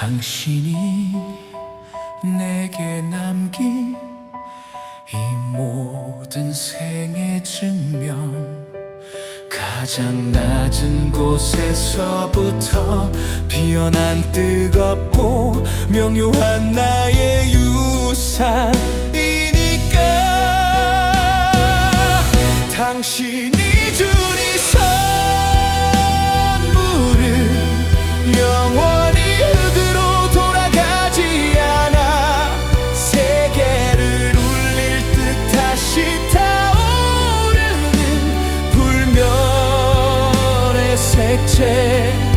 당신이 내게 남긴 이 모든 생애 증명 가장 낮은 곳에서부터 피어난 뜨겁고 명료한 나의 유산이니까. 당신이 주니 색채.